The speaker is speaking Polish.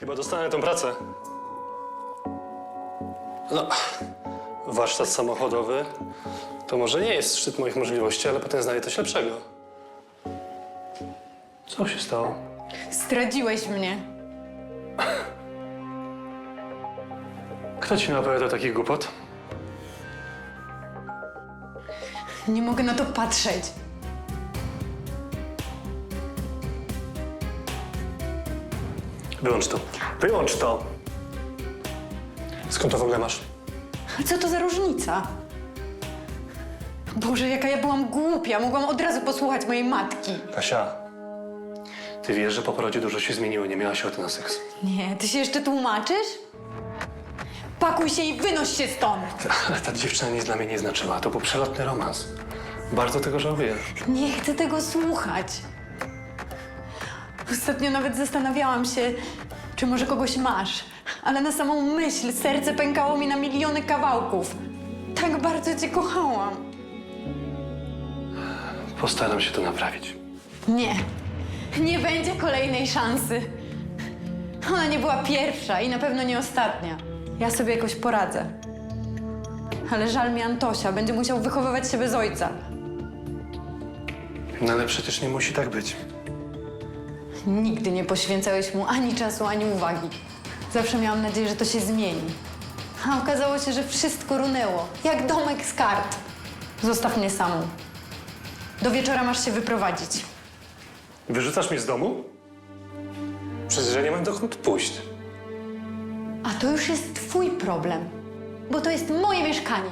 Chyba dostanę tą pracę. No, warsztat samochodowy to może nie jest szczyt moich możliwości, ale potem znajdę coś lepszego. Co się stało? Zdradziłeś mnie. Kto ci napowiada takich głupot? Nie mogę na to patrzeć. Wyłącz to. Wyłącz to! Skąd to w ogóle masz? A co to za różnica? Boże, jaka ja byłam głupia. Mogłam od razu posłuchać mojej matki. Kasia, ty wiesz, że po porodzie dużo się zmieniło, nie miałaś ochoty na seks. Nie, ty się jeszcze tłumaczysz? Pakuj się i wynoś się stąd. Ale ta dziewczyna nic dla mnie nie znaczyła. To był przelotny romans. Bardzo tego żałuję. Nie chcę tego słuchać. Ostatnio nawet zastanawiałam się, czy może kogoś masz. Ale na samą myśl serce pękało mi na miliony kawałków. Tak bardzo cię kochałam. Postaram się to naprawić. Nie, nie będzie kolejnej szansy. Ona nie była pierwsza i na pewno nie ostatnia. Ja sobie jakoś poradzę. Ale żal mi Antosia, będzie musiał wychowywać się bez ojca. No ale przecież nie musi tak być. Nigdy nie poświęcałeś mu ani czasu, ani uwagi. Zawsze miałam nadzieję, że to się zmieni. A okazało się, że wszystko runęło, jak domek z kart. Zostaw mnie samą. Do wieczora masz się wyprowadzić. Wyrzucasz mnie z domu? Przecież ja nie mam dokąd pójść. A to już jest twój problem, bo to jest moje mieszkanie.